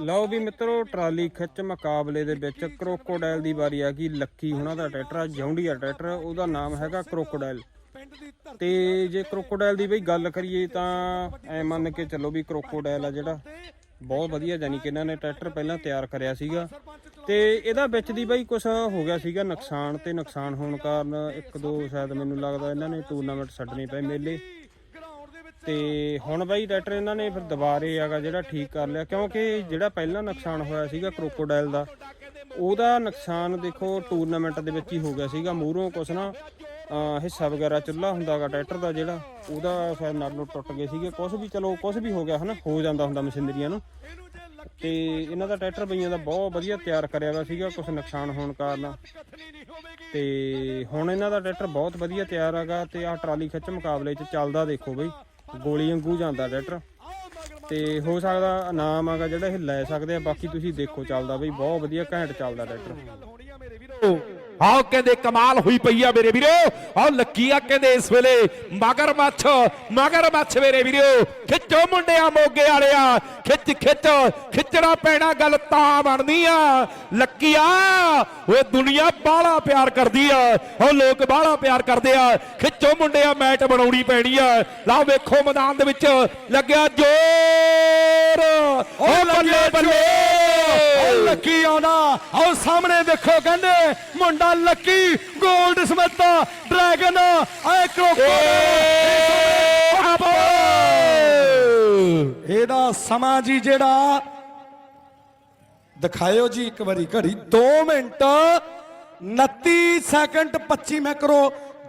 ਲਓ ਵੀ ਮਿੱਤਰੋ, ਟਰਾਲੀ ਖਿੱਚ ਮੁਕਾਬਲੇ ਦੇ ਵਿੱਚ ਕ੍ਰੋਕੋਡਾਈਲ ਦੀ ਵਾਰੀ ਆ ਗਈ। ਲੱਕੀ ਹੁਣਾਂ ਦਾ ਟਰੈਕਟਰ ਆ, ਜੌਂਡੀਆ ਟਰੈਕਟਰ ਉਹਦਾ ਨਾਮ ਹੈਗਾ ਕ੍ਰੋਕੋਡਾਈਲ। ਤੇ ਜੇ ਕ੍ਰੋਕੋਡਾਈਲ ਦੀ ਬਈ ਗੱਲ ਕਰੀਏ ਤਾਂ ਐ ਮੰਨ ਕੇ ਚੱਲੋ ਵੀ ਕ੍ਰੋਕੋਡਾਈਲ ਆ ਜਿਹੜਾ, ਬਹੁਤ ਵਧੀਆ ਜਾਨੀ ਕਿ ਇਹਨਾਂ ਨੇ ਟਰੈਕਟਰ ਪਹਿਲਾਂ ਤਿਆਰ ਕਰਿਆ ਸੀਗਾ। ਤੇ ਇਹਦਾ ਵਿੱਚ ਦੀ ਬਈ ਕੁਝ ਹੋ ਗਿਆ ਸੀਗਾ ਨੁਕਸਾਨ, ਤੇ ਨੁਕਸਾਨ ਹੋਣ ਕਾਰਨ ਇੱਕ ਦੋ ਸ਼ਾਇਦ ਮੈਨੂੰ ਲੱਗਦਾ ਇਹਨਾਂ ਨੇ ਟੂਰਨਾਮੈਂਟ ਛੱਡਣੇ ਪਏ ਮੇਲੇ। ਤੇ ਹੁਣ ਬਾਈ ਟਰੈਕਟਰ ਇਹਨਾਂ ਨੇ ਫਿਰ ਦੁਬਾਰੇ ਆਗਾ ਜਿਹੜਾ ਠੀਕ ਕਰ ਲਿਆ, ਕਿਉਂਕਿ ਜਿਹੜਾ ਪਹਿਲਾਂ ਨੁਕਸਾਨ ਹੋਇਆ ਸੀਗਾ ਕ੍ਰੋਕੋਡਾਈਲ ਦਾ, ਉਹਦਾ ਨੁਕਸਾਨ ਦੇਖੋ ਟੂਰਨਾਮੈਂਟ ਦੇ ਵਿੱਚ ਹੀ ਹੋ ਗਿਆ ਸੀਗਾ, ਮੂਹਰੋਂ ਕੁਛ ਨਾ ਹਿੱਸਾ ਵਗੈਰਾ ਚੁੱਲਾ ਹੁੰਦਾਗਾ ਟਰੈਕਟਰ ਦਾ ਜਿਹੜਾ, ਉਹਦਾ ਸ਼ਾਇਦ ਨਟ ਨੂੰ ਟੁੱਟ ਗਏ ਸੀਗੇ ਕੁਝ ਵੀ ਚਲੋ ਕੁਝ ਵੀ ਹੋ ਗਿਆ ਹਨਾ, ਹੋ ਜਾਂਦਾ ਹੁੰਦਾ ਮਸ਼ੀਨਰੀਆਂ ਨੂੰ। ਤੇ ਇਹਨਾਂ ਦਾ ਟਰੈਕਟਰ ਬਈਆਂ ਦਾ ਬਹੁਤ ਵਧੀਆ ਤਿਆਰ ਕਰਿਆ ਹੋਇਆ ਸੀਗਾ ਕੁਝ ਨੁਕਸਾਨ ਹੋਣ ਕਾਰਨ। ਤੇ ਹੁਣ ਇਹਨਾਂ ਦਾ ਟਰੈਕਟਰ ਬਹੁਤ ਵਧੀਆ ਤਿਆਰ ਹੈਗਾ, ਤੇ ਆਹ ਟਰਾਲੀ ਖਿੱਚ ਮੁਕਾਬਲੇ 'ਚ ਚੱਲਦਾ ਦੇਖੋ ਬਈ। ਗੋਲੀ ਵਾਂਗੂ ਜਾਂਦਾ ਟਰੈਕਟਰ ਤੇ ਹੋ ਸਕਦਾ ਇਨਾਮ ਆਗਾ ਜਿਹੜਾ ਇਹ ਲੈ ਸਕਦੇ ਆ, ਬਾਕੀ ਤੁਸੀਂ ਦੇਖੋ ਚੱਲਦਾ ਬਈ, ਬਹੁਤ ਵਧੀਆ ਘੈਂਟ ਚੱਲਦਾ ਟਰੈਕਟਰ ਆਓ ਕਹਿੰਦੇ ਕਮਾਲ ਹੋਈ ਪਈ ਆ ਮੇਰੇ ਵੀਰੋ। ਆਓ ਲੱਕੀ ਆ ਕਹਿੰਦੇ ਇਸ ਵੇਲੇ ਮਗਰ ਮੱਛ ਮਗਰ ਮੱਛ ਮੇਰੇ ਵੀਰੋ। ਖਿੱਚੋ ਮੁੰਡਿਆ ਮੋਗੇ ਵਾਲਿਆ। ਖਿੱਚ ਖਿੱਚ ਖਿੱਚਣਾ ਪੈਣਾ ਗੱਲ ਤਾਂ ਬਣਦੀ ਆ। ਲੱਕੀਆ ਓਏ ਦੁਨੀਆ ਬਾਹਲਾ ਪਿਆਰ ਕਰਦੀ ਆ। ਉਹ ਲੋਕ ਬਾਹਲਾ ਪਿਆਰ ਕਰਦੇ ਆ। ਖਿੱਚੋ ਮੁੰਡਿਆ ਮੈਚ ਬਣਾਉਣੀ ਪੈਣੀ ਆ। ਲਓ ਵੇਖੋ ਮੈਦਾਨ ਦੇ ਵਿੱਚ ਲੱਗਿਆ ਜ਼ੋਰ। ਓ ਬੱਲੇ ਬੱਲੇ। ਲੱਕੀ ਆਉਂਦਾ। ਆਓ ਸਾਹਮਣੇ ਦੇਖੋ ਕਹਿੰਦੇ ਮੁੰਡਾ ਲੱਕੀ 골ਡ ਸਮਿਥ ਡਰੈਗਨ ਆਏ ਕਰੋਕੋ ਇਹਦਾ ਸਮਾਂ ਜੀ ਜਿਹੜਾ ਦਿਖਾਇਓ ਜੀ ਇੱਕ ਵਾਰੀ ਘੜੀ 2 ਮਿੰਟ 29 ਸੈਕਿੰਡ 25 ਮੈਕਰੋ